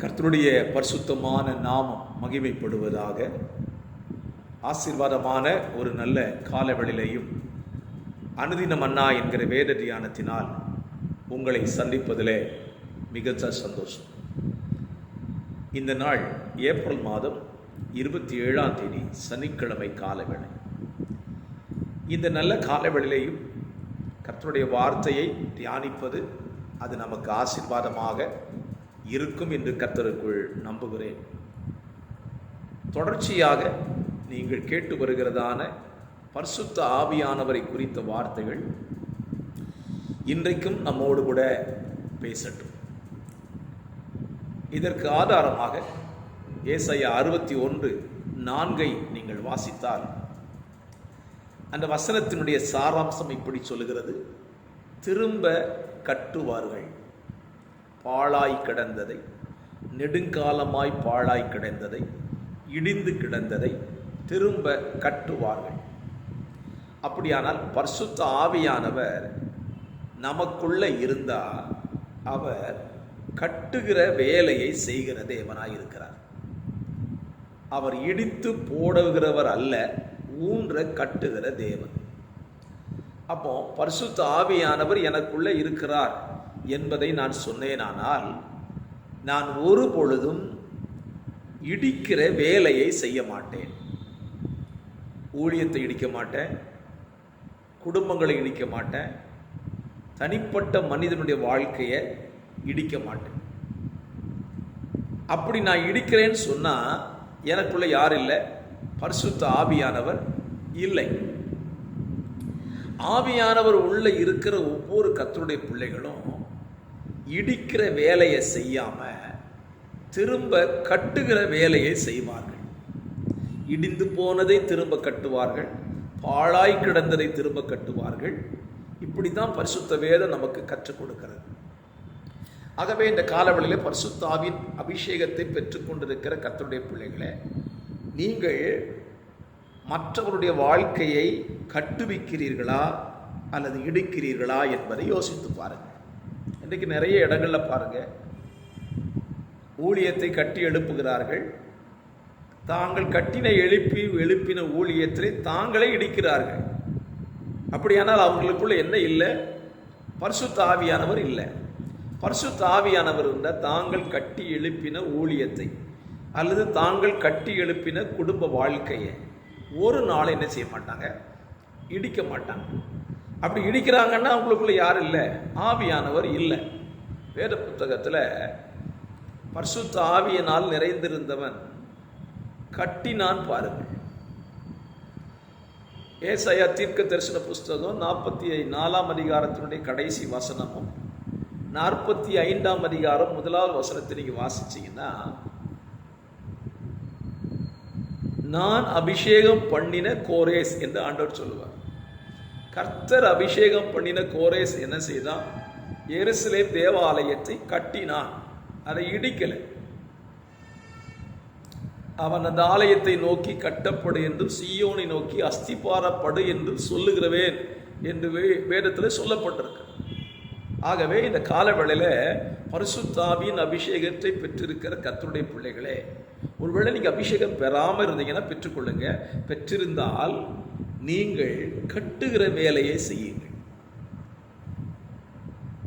கர்த்தருடைய பரிசுத்தமான நாமம் மகிமைப்படுவதாக ஆசீர்வாதமான ஒரு நல்ல காலவெளியிலையும் அனுதின மன்னா என்கிற வேத தியானத்தினால் உங்களை சந்திப்பதிலே மிகுந்த சந்தோஷம். இந்த நாள் ஏப்ரல் மாதம் இருபத்தி ஏழாம் தேதி சனிக்கிழமை காலவேளை. இந்த நல்ல காலவெளிலையும் கர்த்தருடைய வார்த்தையை தியானிப்பது அது நமக்கு ஆசீர்வாதமாக இருக்கும் என்று கர்த்தருக்குள் நம்புகிறேன். தொடர்ச்சியாக நீங்கள் கேட்டு வருகிறதான பரிசுத்த ஆவியானவரை குறித்த வார்த்தைகள் இன்றைக்கும் நம்மோடு கூட பேசட்டும். இதற்கு ஆதாரமாக ஏசையா அறுபத்தி ஒன்று நான்கை நீங்கள் வாசித்தால் அந்த வசனத்தினுடைய சாராம்சம் இப்படி சொல்லுகிறது திரும்ப கட்டுவார்கள். பாழாய் கிடந்ததை நெடுங்காலமாய் பாழாய் கிடந்ததை இடிந்து கிடந்ததை திரும்ப கட்டுவார்கள். அப்படியானால் பரிசுத்த ஆவியானவர் நமக்குள்ளே இருந்தால் அவர் கட்டுகிற வேலையை செய்கிற தேவனாய் இருக்கிறார். அவர் இடித்து போடுகிறவர் அல்ல ஊன்ற கட்டுகிற தேவன். அப்போ பரிசுத்த ஆவியானவர் எனக்குள்ளே இருக்கிறார். என்பதை நான் சொன்னேனானால் நான் ஒரு பொழுதும் இடிக்கிற வேலையை செய்ய மாட்டேன். ஊழியத்தை இடிக்க மாட்டேன் குடும்பங்களை இடிக்க மாட்டேன் தனிப்பட்ட மனிதனுடைய வாழ்க்கையை இடிக்க மாட்டேன். அப்படி நான் இடிக்கிறேன்னு சொன்னால் எனக்குள்ள யார் இல்லை? பரிசுத்த ஆவியானவர் இல்லை. ஆவியானவர் உள்ள இருக்கிற ஒவ்வொரு கத்தருடைய பிள்ளைகளும் இடிக்கிற வேலையை செய்யாம திரும்ப கட்டுகிற வேலையை செய்வார்கள். இடிந்து போனதை திரும்ப கட்டுவார்கள். பாழாய் கிடந்ததை திரும்ப கட்டுவார்கள். இப்படி தான் பரிசுத்த வேதம் நமக்கு கற்றுக் கொடுக்கிறது. ஆகவே இந்த காலவெளியில் பரிசுத்தாவின் அபிஷேகத்தை பெற்றுக்கொண்டிருக்கிற கத்தருடைய பிள்ளைகளே நீங்கள் மற்றவருடைய வாழ்க்கையை கட்டுவிக்கிறீர்களா அல்லது இடிக்கிறீர்களா என்பதை யோசித்து பாருங்கள். இன்றைக்கு நிறைய இடங்களில் பாருங்கள் ஊழியத்தை கட்டி எழுப்புகிறார்கள். தாங்கள் கட்டின எழுப்பி எழுப்பின ஊழியத்தை தாங்களே இடிக்கிறார்கள். அப்படியானால் அவங்களுக்குள்ள என்ன இல்லை? பரிசுத்த தாவியானவர் இல்லை. பரிசுத்த தாவியானவர் இருந்தால் தாங்கள் கட்டி எழுப்பின ஊழியத்தை அல்லது தாங்கள் கட்டி எழுப்பின குடும்ப வாழ்க்கையை ஒரு நாள் என்ன செய்ய மாட்டாங்க? இடிக்க மாட்டாங்க. அப்படி இடிக்கிறாங்கன்னா அவங்களுக்குள்ள யாரும் இல்லை. ஆவியானவர் இல்லை. வேத புத்தகத்தில் பரிசுத்த ஆவியனால் நிறைந்திருந்தவன் கட்டினான் பாருங்கள். ஏசையா தீர்க்க தரிசன புஸ்தகம் நாற்பத்தி நாலாம் அதிகாரத்தினுடைய கடைசி வசனமும் நாற்பத்தி ஐந்தாம் அதிகாரம் முதலாவது வசனத்தை நீங்கள் வாசிச்சிங்கன்னா நான் அபிஷேகம் பண்ணின கோரேஸ் என்று ஆண்டவர் சொல்லுவார். கர்த்தர் அபிஷேகம் பண்ணின கோரேஸ் என்ன செய்தான் எருசலேம் தேவாலயத்தை கட்டினான். அதை இடிக்கலை. அவன் அந்த ஆலயத்தை நோக்கி கட்டப்படு என்றும் சீயோனை நோக்கி அஸ்திபாரப்படு என்று சொல்லுகிறவேன் என்று வே- வேதத்தில் சொல்லப்பட்டிருக்கு. ஆகவே இந்த காலவேளையில் பரிசுத்தாவின் அபிஷேகத்தை பெற்றிருக்கிற கர்த்தருடைய பிள்ளைகளே ஒருவேளை நீங்கள் அபிஷேகம் பெறாமல் இருந்தீங்கன்னா பெற்றுக்கொள்ளுங்க. பெற்றிருந்தால் நீங்கள் கட்டுகிற வேலையை செய்யுங்கள்.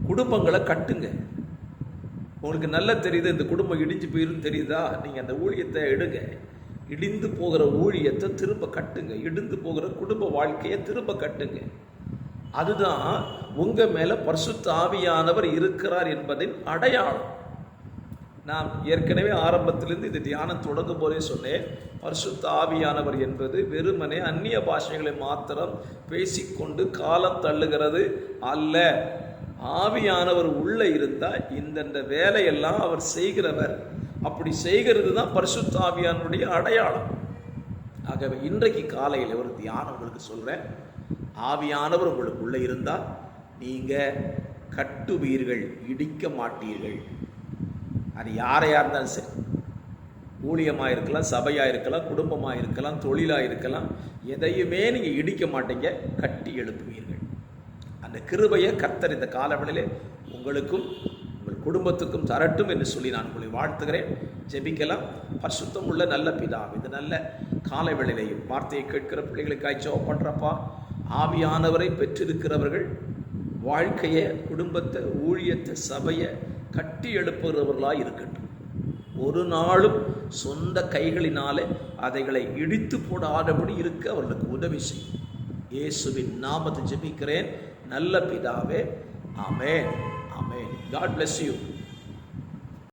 குடும்பங்களை கட்டுங்க. உங்களுக்கு நல்லா தெரியுது இந்த குடும்பம் இடிஞ்சு போயிரும் தெரியுதா? நீங்கள் அந்த ஊழியத்தை எடுங்க. இடிந்து போகிற ஊழியத்தை திரும்ப கட்டுங்க. இடிந்து போகிற குடும்ப வாழ்க்கையை திரும்ப கட்டுங்க. அதுதான் உங்கள் மேலே பரிசுத்த ஆவியானவர் இருக்கிறார் என்பதின் அடையாளம். நான் ஏற்கனவே ஆரம்பத்திலிருந்து இந்த தியானம் தொடங்கும் போதே சொன்னேன். பரிசுத்த ஆவியானவர் என்பது வெறுமனே அந்நிய பாஷைகளை மாத்திரம் பேசிக்கொண்டு காலம் தள்ளுகிறது அல்ல. ஆவியானவர் உள்ளே இருந்தால் இந்தந்த வேலையெல்லாம் அவர் செய்கிறவர். அப்படி செய்கிறது தான் பரிசுத்த ஆவியானுடைய அடையாளம். ஆகவே இன்றைக்கு காலையில் ஒரு தியானம் உங்களுக்கு சொல்கிறேன் ஆவியானவர் உங்களுக்கு உள்ளே இருந்தால் நீங்கள் கட்டுவீர்கள் இடிக்க மாட்டீர்கள். அது யாரையாக இருந்தாலும் சரி. ஊழியமாக இருக்கலாம் சபையாக இருக்கலாம் குடும்பமாக இருக்கலாம் தொழிலாக இருக்கலாம் எதையுமே நீங்கள் இடிக்க மாட்டீங்க கட்டி எழுப்புவீர்கள். அந்த கிருபையை கர்த்தர் இந்த காலவெளியிலே உங்களுக்கும் உங்கள் குடும்பத்துக்கும் தரட்டும் என்று சொல்லி நான் உங்களை வாழ்த்துகிறேன். ஜெபிக்கலாம். பரிசுத்தம் உள்ள நல்ல பிதா இந்த நல்ல காலவெளியிலையும் வார்த்தையை கேட்கிற பிள்ளைகளுக்காய் ஜோ பண்ணுறப்பா ஆவியானவரை பெற்றிருக்கிறவர்கள் வாழ்க்கையை குடும்பத்தை ஊழியத்தை சபையை கட்டி எழுப்புகிறவர்களாக இருக்கட்டும். ஒரு நாளும் சொந்த கைகளினாலே அதைகளை இடித்து போடாதபடி இருக்க அவர்களுக்கு உதவி செய்யும். இயேசுவின் நாமத்தை ஜெபிக்கிறேன். நல்ல பிதாவே அமேன் அமேன் காட் பிளஸ் யூ